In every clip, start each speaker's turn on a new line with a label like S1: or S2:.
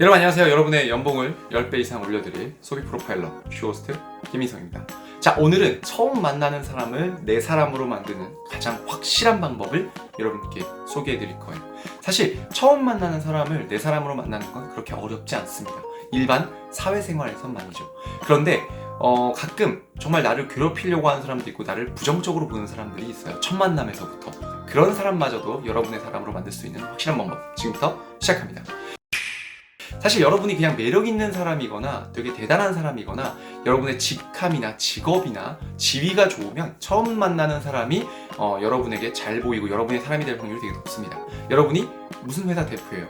S1: 여러분 안녕하세요. 여러분의 연봉을 10배 이상 올려드릴 소비 프로파일러 슈호스트 김희성입니다. 자 오늘은 처음 만나는 사람을 내 사람으로 만드는 가장 확실한 방법을 여러분께 소개해드릴 거예요. 사실 처음 만나는 사람을 내 사람으로 만나는 건 그렇게 어렵지 않습니다. 일반 사회생활에서만이죠. 그런데 어, 가끔 정말 나를 괴롭히려고 하는 사람도 있고 나를 부정적으로 보는 사람들이 있어요. 첫 만남에서부터. 그런 사람마저도 여러분의 사람으로 만들 수 있는 확실한 방법. 지금부터 시작합니다. 사실 여러분이 그냥 매력 있는 사람이거나 되게 대단한 사람이거나 여러분의 직함이나 직업이나 지위가 좋으면 처음 만나는 사람이 어, 여러분에게 잘 보이고 여러분의 사람이 될 확률이 되게 높습니다. 여러분이 무슨 회사 대표예요?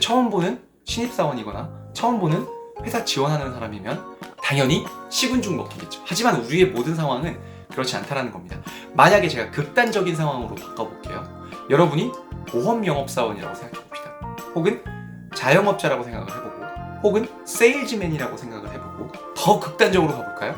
S1: 처음 보는 신입사원이거나 처음 보는 회사 지원하는 사람이면 당연히 식은죽 먹기겠죠. 하지만 우리의 모든 상황은 그렇지 않다라는 겁니다. 만약에 제가 극단적인 상황으로 바꿔볼게요. 여러분이 보험 영업사원이라고 생각해 봅시다. 혹은 자영업자라고 생각을 해보고 혹은 세일즈맨이라고 생각을 해보고 더 극단적으로 가볼까요?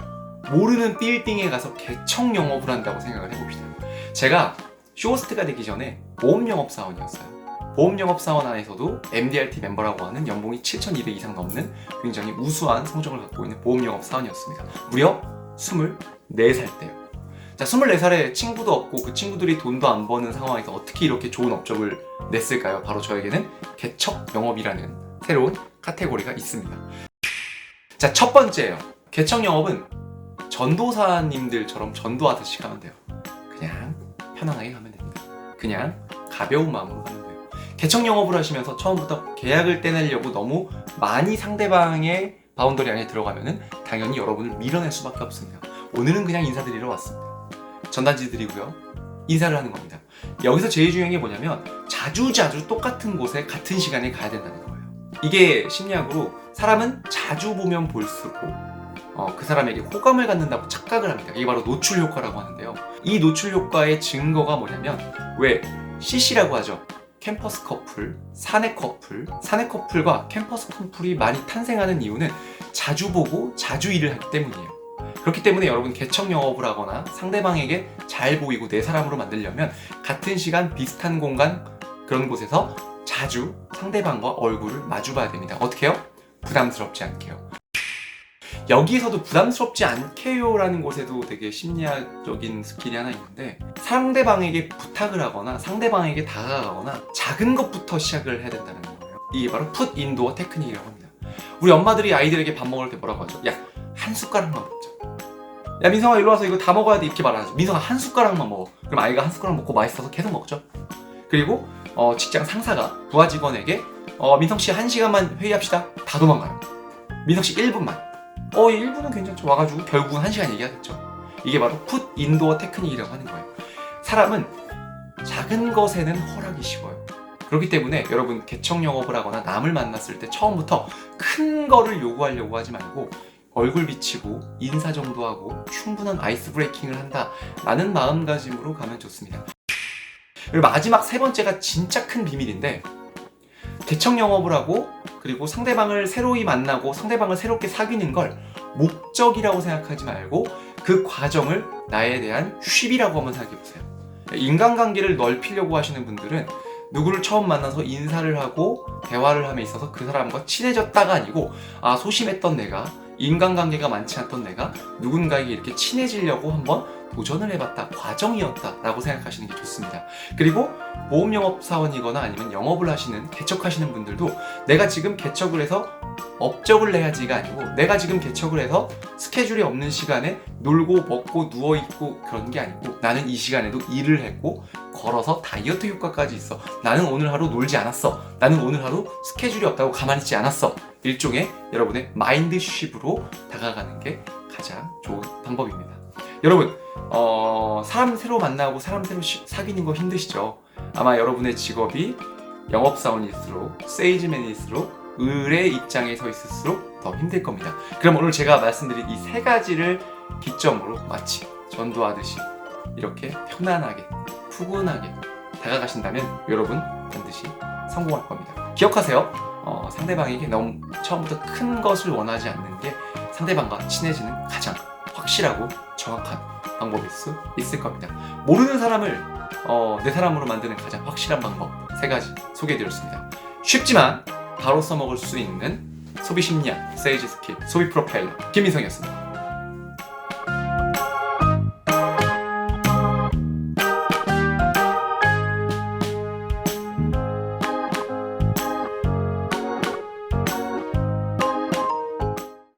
S1: 모르는 빌딩에 가서 개척 영업을 한다고 생각을 해봅시다. 제가 쇼호스트가 되기 전에 보험 영업사원이었어요. 보험 영업사원 안에서도 MDRT 멤버라고 하는 연봉이 7,200 이상 넘는 굉장히 우수한 성적을 갖고 있는 보험 영업사원이었습니다. 무려 24살 때요. 자, 24살에 친구도 없고 그 친구들이 돈도 안 버는 상황에서 어떻게 이렇게 좋은 업적을 냈을까요? 바로 저에게는 개척 영업이라는 새로운 카테고리가 있습니다. 자, 첫 번째예요. 개척 영업은 전도사님들처럼 전도하듯이 가면 돼요. 그냥 편안하게 가면 됩니다. 그냥 가벼운 마음으로 가면 돼요. 개척 영업을 하시면서 처음부터 계약을 떼내려고 너무 많이 상대방의 바운더리 안에 들어가면은 당연히 여러분을 밀어낼 수밖에 없습니다. 오늘은 그냥 인사드리러 왔습니다. 전단지 드리고요. 인사를 하는 겁니다. 여기서 제일 중요한 게 뭐냐면 자주 자주 똑같은 곳에 같은 시간에 가야 된다는 거예요. 이게 심리학으로 사람은 자주 보면 볼수록 어, 그 사람에게 호감을 갖는다고 착각을 합니다. 이게 바로 노출 효과라고 하는데요. 이 노출 효과의 증거가 뭐냐면 왜 CC라고 하죠. 캠퍼스 커플, 사내 커플, 사내 커플과 캠퍼스 커플이 많이 탄생하는 이유는 자주 보고 자주 일을 하기 때문이에요. 그렇기 때문에 여러분 개척 영업을 하거나 상대방에게 잘 보이고 내 사람으로 만들려면 같은 시간 비슷한 공간 그런 곳에서 자주 상대방과 얼굴을 마주 봐야 됩니다. 어떻게 해요? 부담스럽지 않게요. 여기에서도 부담스럽지 않게요라는 곳에도 되게 심리학적인 스킬이 하나 있는데 상대방에게 부탁을 하거나 상대방에게 다가가거나 작은 것부터 시작을 해야 된다는 거예요. 이게 바로 풋 인도어 테크닉이라고 합니다. 우리 엄마들이 아이들에게 밥 먹을 때 뭐라고 하죠? 야, 한 숟가락만 먹자. 야, 민성아 일로 와서 이거 다 먹어야 돼 이렇게 말하죠. 민성아 한 숟가락만 먹어. 그럼 아이가 한 숟가락 먹고 맛있어서 계속 먹죠. 그리고 어, 직장 상사가 부하 직원에게 어, 민성 씨 한 시간만 회의합시다. 다 도망가요. 민성 씨 1분만. 어, 1분은 괜찮죠. 와가지고 결국은 한 시간 얘기하겠죠. 이게 바로 풋 인도어 테크닉이라고 하는 거예요. 사람은 작은 것에는 허락이 쉬워요. 그렇기 때문에 여러분 개척 영업을 하거나 남을 만났을 때 처음부터 큰 거를 요구하려고 하지 말고 얼굴 비치고 인사 정도 하고 충분한 아이스 브레이킹을 한다 라는 마음가짐으로 가면 좋습니다. 그리고 마지막 세 번째가 진짜 큰 비밀인데 개척 영업을 하고 그리고 상대방을 새로이 만나고 상대방을 새롭게 사귀는 걸 목적이라고 생각하지 말고 그 과정을 나에 대한 휴식이라고 한번 생각해 보세요. 인간관계를 넓히려고 하시는 분들은 누구를 처음 만나서 인사를 하고 대화를 함에 있어서 그 사람과 친해졌다가 아니고 아 소심했던 내가 인간관계가 많지 않던 내가 누군가에게 이렇게 친해지려고 한번 도전을 해봤다 과정이었다라고 생각하시는 게 좋습니다. 그리고 보험 영업 사원이거나 아니면 영업을 하시는 개척하시는 분들도 내가 지금 개척을 해서 업적을 내야지가 아니고 내가 지금 개척을 해서 스케줄이 없는 시간에 놀고 먹고 누워 있고 그런 게 아니고 나는 이 시간에도 일을 했고 걸어서 다이어트 효과까지 있어. 나는 오늘 하루 놀지 않았어. 나는 오늘 하루 스케줄이 없다고 가만히 있지 않았어. 일종의 여러분의 마인드 쉬프로 다가가는 게 가장 좋은 방법입니다. 여러분, 어, 사람 새로 만나고 사람 새로 시- 사귀는 거 힘드시죠? 아마 여러분의 직업이 영업사원일수록 세일즈맨일수록 을의 입장에 서 있을수록 더 힘들 겁니다. 그럼 오늘 제가 말씀드린 이 세 가지를 기점으로 마치 전도하듯이 이렇게 편안하게 푸근하게 다가가신다면 여러분 반드시 성공할 겁니다. 기억하세요. 어, 상대방에게 너무 처음부터 큰 것을 원하지 않는 게 상대방과 친해지는 가장 확실하고 정확한 방법일 수 있을 겁니다. 모르는 사람을 어, 내 사람으로 만드는 가장 확실한 방법 세 가지 소개해드렸습니다. 쉽지만 바로 써먹을 수 있는 소비 심리학, 세일즈 스킬, 소비 프로파일러 김민성이었습니다.